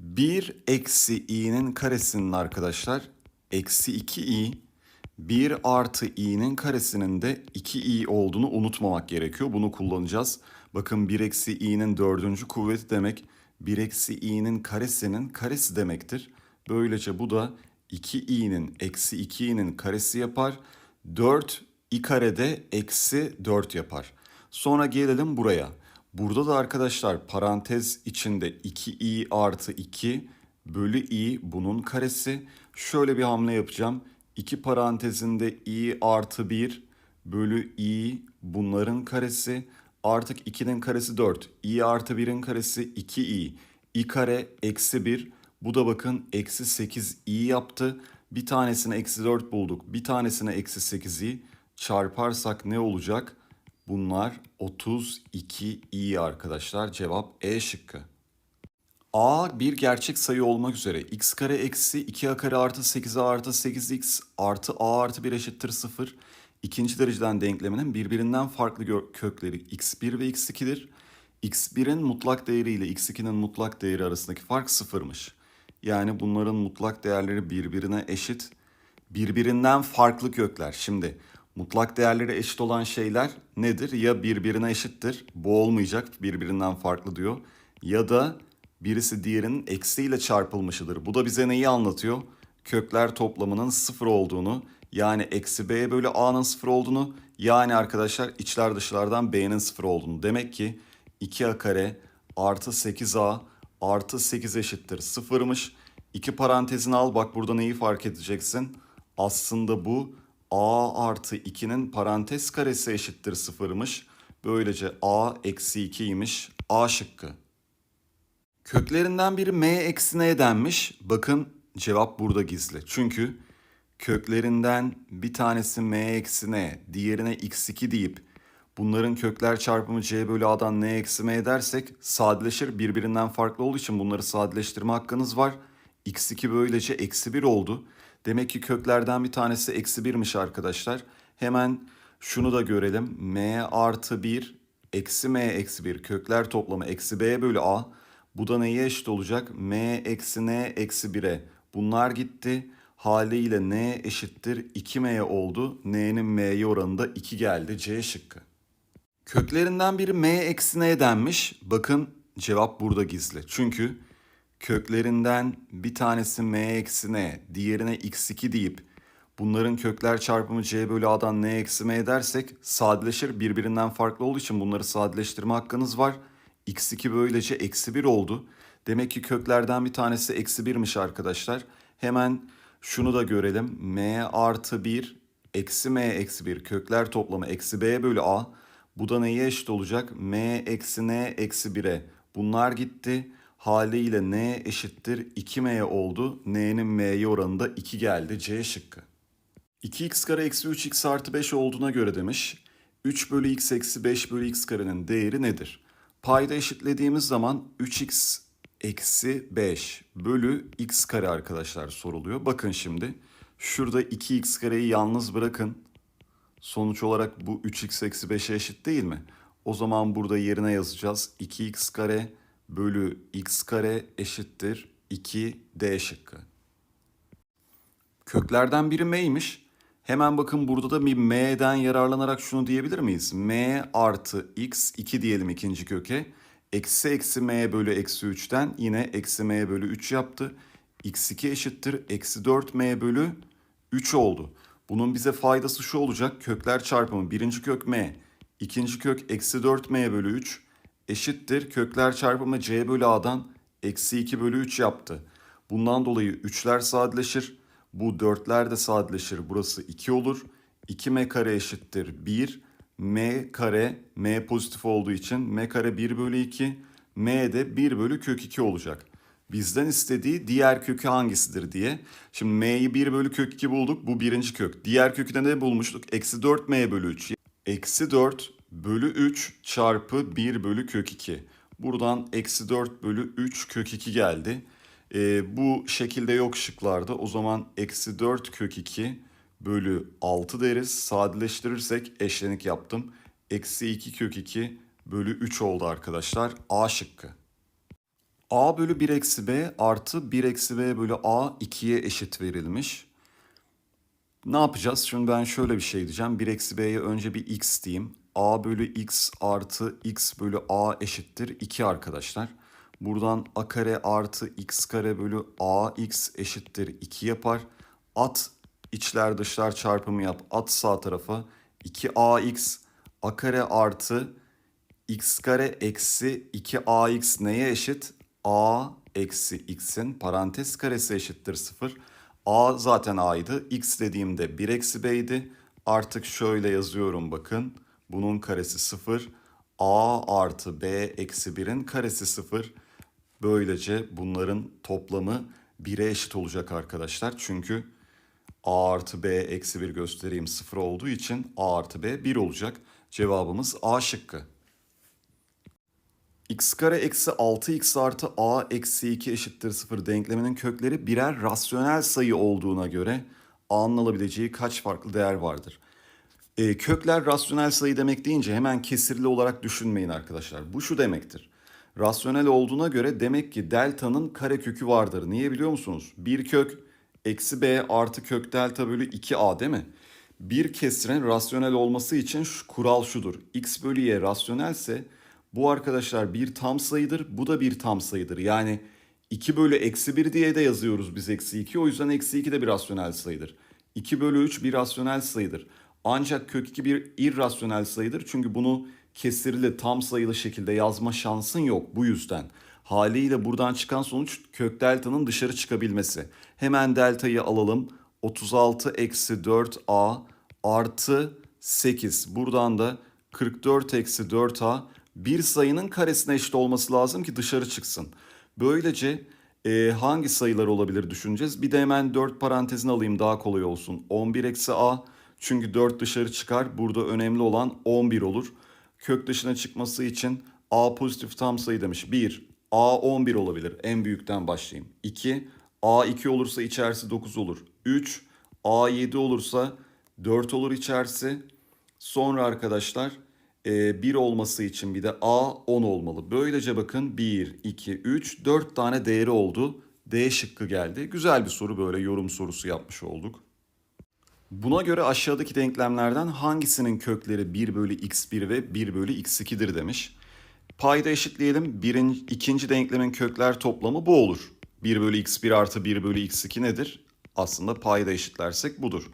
1 eksi i'nin karesinin arkadaşlar eksi 2i 1 artı i'nin karesinin de 2i olduğunu unutmamak gerekiyor. Bunu kullanacağız. Bakın 1 eksi i'nin dördüncü kuvveti demek 1 eksi i'nin karesinin karesi demektir. Böylece bu da 2i'nin eksi 2i'nin karesi yapar. 4 i karede eksi 4 yapar. Sonra gelelim buraya. Burada da arkadaşlar parantez içinde 2i artı 2 bölü i bunun karesi. Şöyle bir hamle yapacağım. 2 parantezinde i artı 1 bölü i bunların karesi. Artık 2'nin karesi 4. i artı 1'in karesi 2i. i kare eksi 1. Bu da bakın eksi 8i yaptı. Bir tanesine eksi 4 bulduk. Bir tanesine eksi 8i. Çarparsak ne olacak? Bunlar 32 i arkadaşlar. Cevap E şıkkı. A bir gerçek sayı olmak üzere x kare eksi 2a kare artı 8a artı 8x artı a artı 1 eşittir 0. İkinci dereceden denkleminin birbirinden farklı kökleri x1 ve x2'dir. x1'in mutlak değeri ile x2'nin mutlak değeri arasındaki fark sıfırmış. Yani bunların mutlak değerleri birbirine eşit. Birbirinden farklı kökler. Şimdi mutlak değerleri eşit olan şeyler nedir? Ya birbirine eşittir. Bu olmayacak. Birbirinden farklı diyor. Ya da birisi diğerinin eksiyle çarpılmışıdır. Bu da bize neyi anlatıyor? Kökler toplamının sıfır olduğunu yani eksi b bölü a'nın sıfır olduğunu yani arkadaşlar içler dışlardan b'nin sıfır olduğunu. Demek ki 2a kare artı 8a artı 8 eşittir sıfırmış. İki parantezini al bak burada neyi fark edeceksin? Aslında bu a artı 2'nin parantez karesi eşittir sıfırmış. Böylece a eksi 2'ymiş. A şıkkı. Köklerinden biri m eksi n denmiş. Bakın cevap burada gizli. Çünkü köklerinden bir tanesi m eksi n, diğerine x2 deyip bunların kökler çarpımı c bölü a'dan n eksi m dersek sadeleşir. Birbirinden farklı olduğu için bunları sadeleştirme hakkınız var. x2 böylece eksi 1 oldu. Demek ki köklerden bir tanesi eksi 1'miş arkadaşlar. Hemen şunu da görelim. m artı 1 eksi m eksi 1 kökler toplamı eksi b bölü a. Bu da neye eşit olacak? m eksi n eksi 1'e. Bunlar gitti. Haliyle n eşittir 2m oldu. n'nin m'ye oranı da 2 geldi. C şıkkı. Köklerinden biri m eksi n denmiş. Bakın cevap burada gizli. Çünkü köklerinden bir tanesi m eksi n, diğerine x2 deyip bunların kökler çarpımı c bölü a'dan n eksi m dersek sadeleşir. Birbirinden farklı olduğu için bunları sadeleştirme hakkınız var. x2 böylece eksi 1 oldu. Demek ki köklerden bir tanesi eksi 1'miş arkadaşlar. Hemen şunu da görelim. m artı 1 eksi m eksi 1 kökler toplamı eksi b bölü a. Bu da neye eşit olacak? m eksi n eksi 1'e. Bunlar gitti. Haliyle n eşittir 2m oldu. n'nin m'ye oranı da 2 geldi. C şıkkı. 2x kare eksi 3x artı 5 olduğuna göre demiş. 3 bölü x eksi 5 bölü x karenin değeri nedir? Payda eşitlediğimiz zaman 3x eksi 5 bölü x kare arkadaşlar soruluyor. Bakın şimdi şurada 2x kareyi yalnız bırakın. Sonuç olarak bu 3x eksi 5'e eşit değil mi? O zaman burada yerine yazacağız. 2x kare bölü x kare eşittir 2d şıkkı. Köklerden biri m'ymiş. Hemen bakın burada da bir m'den yararlanarak şunu diyebilir miyiz? m artı x 2 diyelim ikinci köke. Eksi eksi m bölü eksi 3'ten yine eksi m bölü 3 yaptı. x2 eşittir eksi 4m bölü 3 oldu. Bunun bize faydası şu olacak. Kökler çarpımı birinci kök m, ikinci kök eksi 4m bölü 3 eşittir. Kökler çarpımı c bölü a'dan eksi 2 bölü 3 yaptı. Bundan dolayı 3'ler sadeleşir. Bu 4'ler de sadeleşir. Burası 2 olur. 2m kare eşittir 1. m kare m pozitif olduğu için m kare 1 bölü 2. m de 1 bölü kök 2 olacak. Bizden istediği diğer kökü hangisidir diye. Şimdi m'yi 1 bölü kök 2 bulduk. Bu birinci kök. Diğer kökü de ne bulmuştuk? Eksi 4m bölü 3. Eksi 4 bölü 3 çarpı 1 bölü kök 2. Buradan eksi 4 bölü 3 kök 2 geldi. Ee, bu şekilde yok şıklarda. O zaman eksi 4 kök 2 bölü 6 deriz. Sadeleştirirsek eşlenik yaptım. Eksi 2 kök 2 bölü 3 oldu arkadaşlar. A şıkkı. a bölü 1 eksi b artı 1 eksi b bölü a 2'ye eşit verilmiş. Ne yapacağız? Şimdi ben şöyle bir şey diyeceğim. 1 eksi b'ye önce bir x diyeyim. A bölü x artı x bölü a eşittir 2 arkadaşlar. Buradan a kare artı x kare bölü ax eşittir 2 yapar. At içler dışlar çarpımı yap. At sağ tarafa 2ax a kare artı x kare eksi 2ax neye eşit? a eksi x'in parantez karesi eşittir 0. a zaten a'ydı. x dediğimde 1 eksi b'ydi. Artık şöyle yazıyorum bakın. Bunun karesi 0. a artı b eksi 1'in karesi 0. Böylece bunların toplamı 1'e eşit olacak arkadaşlar. Çünkü a artı b eksi 1 göstereyim 0 olduğu için a artı b 1 olacak. Cevabımız A şıkkı. x kare eksi 6x artı a eksi 2 eşittir 0 denkleminin kökleri birer rasyonel sayı olduğuna göre a'nın alabileceği kaç farklı değer vardır? E, kökler rasyonel sayı demek deyince hemen kesirli olarak düşünmeyin arkadaşlar. Bu şu demektir. Rasyonel olduğuna göre demek ki delta'nın karekökü vardır. Niye biliyor musunuz? Bir kök eksi b artı kök delta bölü 2a değil mi? Bir kesirin rasyonel olması için şu, kural şudur. x bölü y rasyonelse bu arkadaşlar bir tam sayıdır. Bu da bir tam sayıdır. Yani 2 bölü eksi 1 diye de yazıyoruz biz eksi 2. O yüzden eksi 2 de bir rasyonel sayıdır. 2 bölü 3 bir rasyonel sayıdır. Ancak kök 2 bir irrasyonel sayıdır. Çünkü bunu kesirli tam sayılı şekilde yazma şansın yok bu yüzden. Haliyle buradan çıkan sonuç kök delta'nın dışarı çıkabilmesi. Hemen delta'yı alalım. 36 eksi 4a artı 8. Buradan da 44 eksi 4a bir sayının karesine eşit olması lazım ki dışarı çıksın. Böylece e, hangi sayılar olabilir düşüneceğiz. Bir de hemen 4 parantezini alayım daha kolay olsun. 11 eksi a çünkü 4 dışarı çıkar. Burada önemli olan 11 olur. Kök dışına çıkması için a pozitif tam sayı demiş. 1, a 11 olabilir. En büyükten başlayayım. 2, a 2 olursa içerisi 9 olur. 3, a 7 olursa 4 olur içerisi. Sonra arkadaşlar 1 olması için bir de A 10 olmalı. Böylece bakın 1, 2, 3, 4 tane değeri oldu. D şıkkı geldi. Güzel bir soru böyle yorum sorusu yapmış olduk. Buna göre aşağıdaki denklemlerden hangisinin kökleri 1 bölü x1 ve 1 bölü x2'dir demiş. Payda eşitleyelim. Birin, ikinci denklemin kökler toplamı bu olur. 1 bölü x1 artı 1 bölü x2 nedir? Aslında payda eşitlersek budur.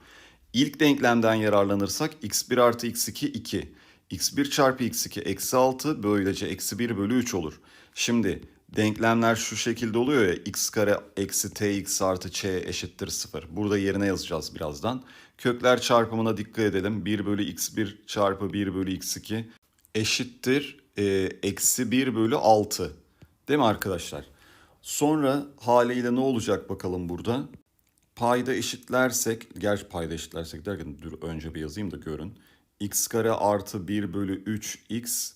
İlk denklemden yararlanırsak x1 artı x2 2. x1 çarpı x2 eksi 6 böylece eksi 1 bölü 3 olur. Şimdi denklemler şu şekilde oluyor ya x kare eksi tx artı ç eşittir 0. Burada yerine yazacağız birazdan. Kökler çarpımına dikkat edelim. 1 bölü x1 çarpı 1 bölü x2 eşittir e, eksi 1 bölü 6. Değil mi arkadaşlar? Sonra haliyle ne olacak bakalım burada? Payda eşitlersek, gerçi payda eşitlersek derken dur önce bir yazayım da görün. x kare artı 1 bölü 3x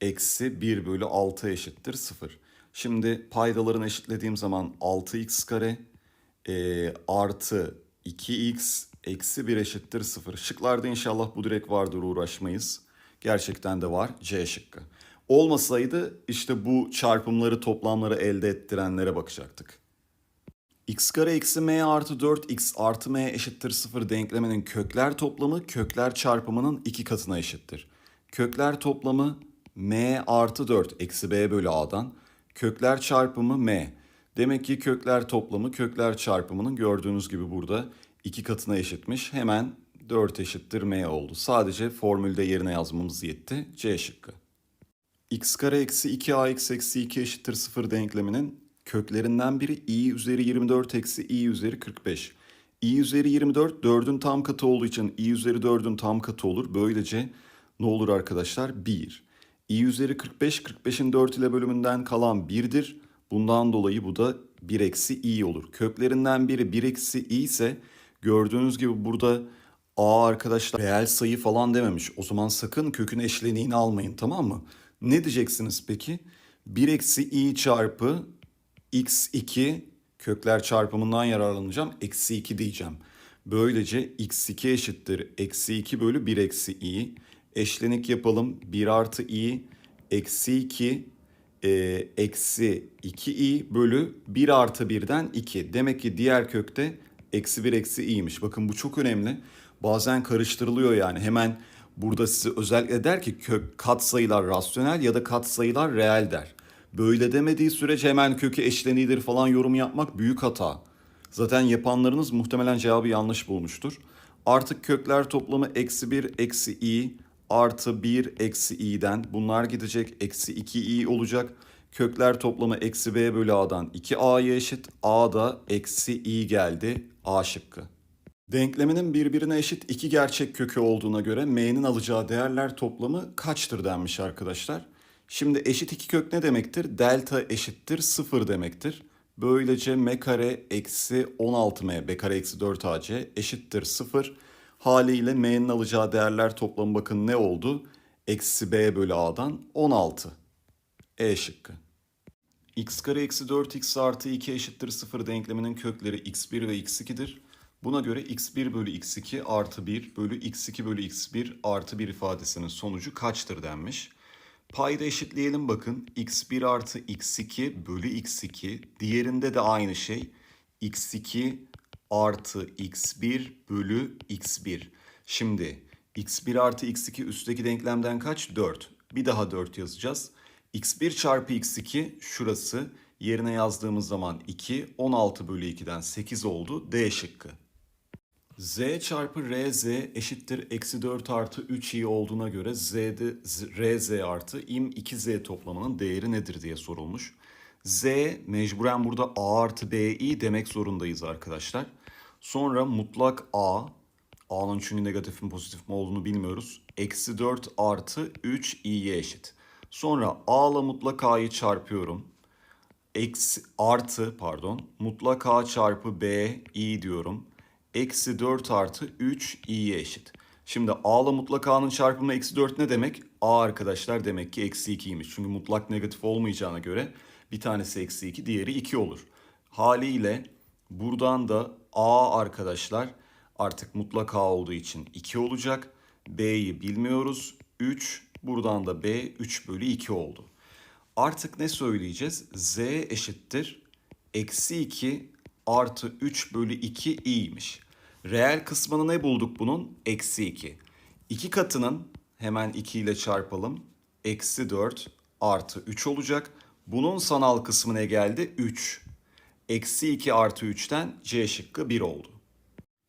eksi 1 bölü 6 eşittir 0. Şimdi paydalarını eşitlediğim zaman 6x kare e, artı 2x eksi 1 eşittir 0. Şıklarda inşallah bu direkt vardır uğraşmayız. Gerçekten de var C şıkkı. Olmasaydı işte bu çarpımları toplamları elde ettirenlere bakacaktık. x kare eksi m artı 4x artı m eşittir 0 denkleminin kökler toplamı kökler çarpımının iki katına eşittir. Kökler toplamı m artı 4 eksi b bölü a'dan. Kökler çarpımı m. Demek ki kökler toplamı kökler çarpımının gördüğünüz gibi burada iki katına eşitmiş. Hemen 4 eşittir m oldu. Sadece formülde yerine yazmamız yetti. C şıkkı. x kare eksi 2ax eksi 2 eşittir 0 denkleminin köklerinden biri i üzeri 24 eksi i üzeri 45. i üzeri 24 4'ün tam katı olduğu için i üzeri 4'ün tam katı olur. Böylece ne olur arkadaşlar? 1. i üzeri 45, 45'in 4 ile bölümünden kalan 1'dir. Bundan dolayı bu da 1 eksi i olur. Köklerinden biri 1 eksi i ise gördüğünüz gibi burada a arkadaşlar reel sayı falan dememiş. O zaman sakın kökün eşleniğini almayın tamam mı? Ne diyeceksiniz peki? 1 eksi i çarpı x2 kökler çarpımından yararlanacağım. Eksi 2 diyeceğim. Böylece x2 eşittir. Eksi 2 bölü 1 eksi i. Eşlenik yapalım. 1 artı i eksi 2 e, eksi 2i bölü 1 artı 1'den 2. Demek ki diğer kökte eksi 1 eksi i'ymiş. Bakın bu çok önemli. Bazen karıştırılıyor yani. Hemen burada size özellikle der ki kök katsayılar rasyonel ya da katsayılar reel der. Böyle demediği sürece hemen kökü eşleniğidir falan yorum yapmak büyük hata. Zaten yapanlarınız muhtemelen cevabı yanlış bulmuştur. Artık kökler toplamı eksi 1 eksi i artı 1 eksi i'den bunlar gidecek eksi 2i olacak. Kökler toplamı eksi b bölü a'dan 2a'ya eşit. a da eksi i geldi a şıkkı. Denkleminin birbirine eşit iki gerçek kökü olduğuna göre m'nin alacağı değerler toplamı kaçtır denmiş arkadaşlar. Şimdi eşit iki kök ne demektir? Delta eşittir 0 demektir. Böylece m kare eksi 16m b kare eksi 4ac eşittir 0. Haliyle m'nin alacağı değerler toplamı bakın ne oldu? Eksi b bölü a'dan 16. E şıkkı. x kare eksi 4x artı 2 eşittir 0 denkleminin kökleri x1 ve x2'dir. Buna göre x1 bölü x2 artı 1 bölü x2 bölü x1 artı 1 ifadesinin sonucu kaçtır denmiş. Payda eşitleyelim bakın. x1 artı x2 bölü x2. Diğerinde de aynı şey. x2 artı x1 bölü x1. Şimdi x1 artı x2 üstteki denklemden kaç? 4. Bir daha 4 yazacağız. x1 çarpı x2 şurası. Yerine yazdığımız zaman 2. 16 bölü 2'den 8 oldu. D şıkkı. Z çarpı RZ eşittir eksi 4 artı 3i olduğuna göre Z'de RZ artı im 2Z toplamının değeri nedir diye sorulmuş. Z mecburen burada A artı BI demek zorundayız arkadaşlar. Sonra mutlak A, A'nın çünkü negatif mi pozitif mi olduğunu bilmiyoruz. Eksi 4 artı 3i'ye eşit. Sonra A ile mutlak A'yı çarpıyorum eksi artı pardon mutlak a çarpı b i diyorum. Eksi 4 artı 3 i'ye eşit. Şimdi a ile mutlak a'nın çarpımı eksi 4 ne demek? a arkadaşlar demek ki eksi 2'ymiş. Çünkü mutlak negatif olmayacağına göre bir tanesi eksi 2 diğeri 2 olur. Haliyle buradan da a arkadaşlar artık mutlak a olduğu için 2 olacak. b'yi bilmiyoruz. 3 buradan da b 3 bölü 2 oldu. Artık ne söyleyeceğiz? Z eşittir. Eksi 2 artı 3 bölü 2 i'ymiş. Reel kısmını ne bulduk bunun? Eksi 2. 2 katının hemen 2 ile çarpalım. Eksi 4 artı 3 olacak. Bunun sanal kısmı ne geldi? 3. Eksi 2 artı 3'ten C şıkkı 1 oldu.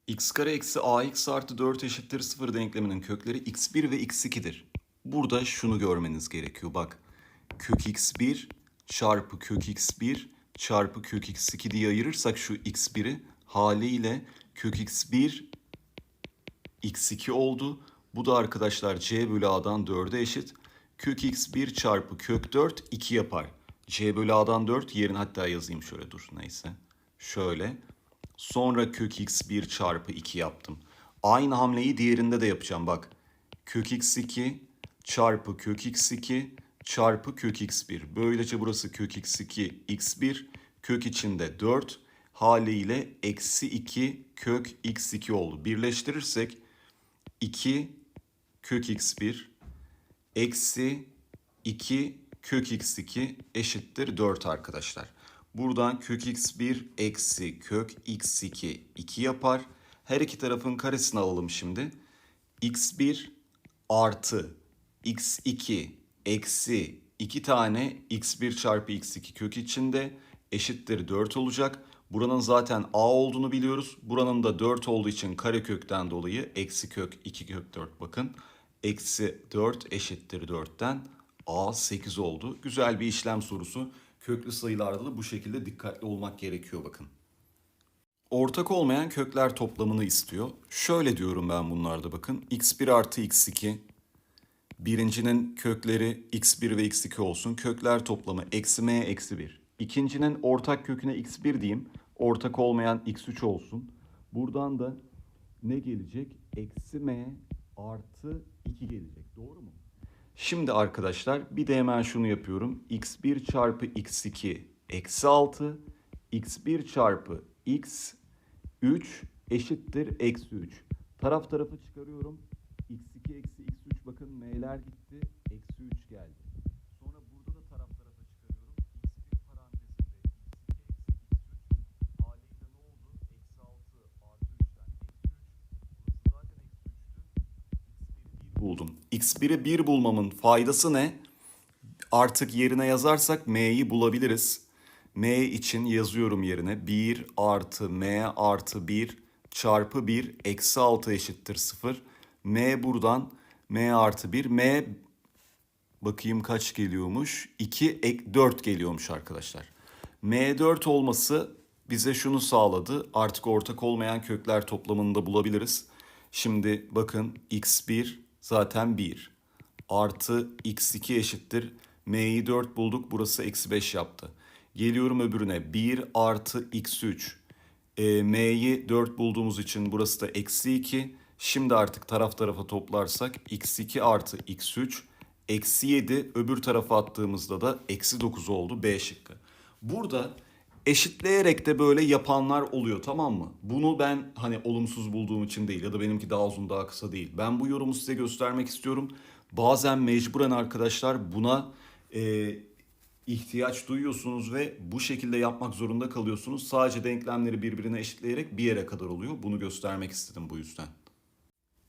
x kare eksi ax artı 4 eşittir 0 denkleminin kökleri x1 ve x2'dir. Burada şunu görmeniz gerekiyor bak. Kök x1 çarpı kök x1 çarpı kök x2 diye ayırırsak şu x1'i haliyle kök x1 x2 oldu. Bu da arkadaşlar c bölü a'dan 4'e eşit. Kök x1 çarpı kök 4 2 yapar. C bölü a'dan 4 yerine hatta yazayım şöyle dur neyse. Şöyle. Sonra kök x1 çarpı 2 yaptım. Aynı hamleyi diğerinde de yapacağım bak. Kök x2 çarpı kök x2 çarpı kök x1. Böylece burası kök x2 x1 kök içinde 4 haliyle eksi 2 kök x2 oldu. Birleştirirsek 2 kök x1 eksi 2 kök x2 eşittir 4 arkadaşlar. Buradan kök x1 eksi kök x2 2 yapar. Her iki tarafın karesini alalım şimdi. x1 artı x2 eksi 2 tane x1 çarpı x2 kök içinde eşittir 4 olacak. Buranın zaten a olduğunu biliyoruz. Buranın da 4 olduğu için kare kökten dolayı eksi kök 2 kök 4 bakın. Eksi 4 eşittir 4'ten a 8 oldu. Güzel bir işlem sorusu. Köklü sayılarda da bu şekilde dikkatli olmak gerekiyor bakın. Ortak olmayan kökler toplamını istiyor. Şöyle diyorum ben bunlarda bakın. x1 artı x2 Birincinin kökleri x1 ve x2 olsun. Kökler toplamı eksi m eksi 1. İkincinin ortak köküne x1 diyeyim. Ortak olmayan x3 olsun. Buradan da ne gelecek? Eksi m artı 2 gelecek. Doğru mu? Şimdi arkadaşlar bir de hemen şunu yapıyorum. x1 çarpı x2 eksi 6. x1 çarpı x3 eşittir eksi 3. Taraf tarafı çıkarıyorum. x2 eksi x3 bakın m'ler gitti. Eksi 3 geldi. Buldum. x1'i 1 bulmamın faydası ne? Artık yerine yazarsak m'yi bulabiliriz. m için yazıyorum yerine 1 artı m artı 1 çarpı 1 eksi 6 eşittir 0. m buradan m artı 1 m bakayım kaç geliyormuş? 2 ek 4 geliyormuş arkadaşlar. m4 olması bize şunu sağladı. Artık ortak olmayan kökler toplamını da bulabiliriz. Şimdi bakın x1 zaten 1 artı x2 eşittir. m'yi 4 bulduk burası eksi 5 yaptı. Geliyorum öbürüne 1 artı x3. E, m'yi 4 bulduğumuz için burası da eksi 2. Şimdi artık taraf tarafa toplarsak x2 artı x3 eksi 7 öbür tarafa attığımızda da eksi 9 oldu B şıkkı. Burada eşitleyerek de böyle yapanlar oluyor tamam mı? Bunu ben hani olumsuz bulduğum için değil ya da benimki daha uzun daha kısa değil. Ben bu yorumu size göstermek istiyorum. Bazen mecburen arkadaşlar buna e, ihtiyaç duyuyorsunuz ve bu şekilde yapmak zorunda kalıyorsunuz. Sadece denklemleri birbirine eşitleyerek bir yere kadar oluyor. Bunu göstermek istedim bu yüzden.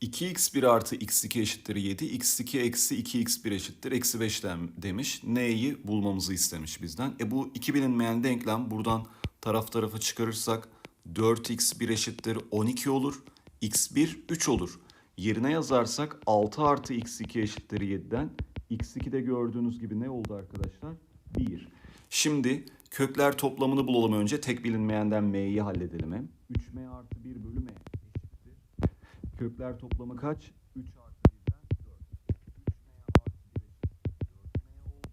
2x1 artı x2 eşittir 7, x2 eksi 2x1 eşittir eksi 5 dem- demiş. N'yi bulmamızı istemiş bizden. E bu iki bilinmeyen denklem buradan taraf tarafa çıkarırsak 4x1 eşittir 12 olur. x1 3 olur. Yerine yazarsak 6 artı x2 eşittir 7'den x2'de gördüğünüz gibi ne oldu arkadaşlar? 1. Şimdi kökler toplamını bulalım önce. Tek bilinmeyenden m'yi halledelim hem. 3m artı 1 bölü m. Kökler toplamı kaç? 3 artı 1'den 4. 3m artı 1 eşittir 4m oldu.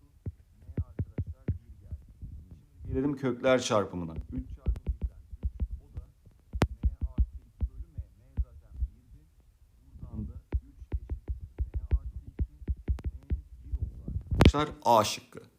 m arkadaşlar 1 geldi. Şimdi gelelim kökler çarpımına. 3 çarpı 1'den 3 o da m artı 2 bölü m. m zaten 1'di. Buradan da 3 eşittir m artı 2. m 1 oldu arkadaşlar. A şıkkı.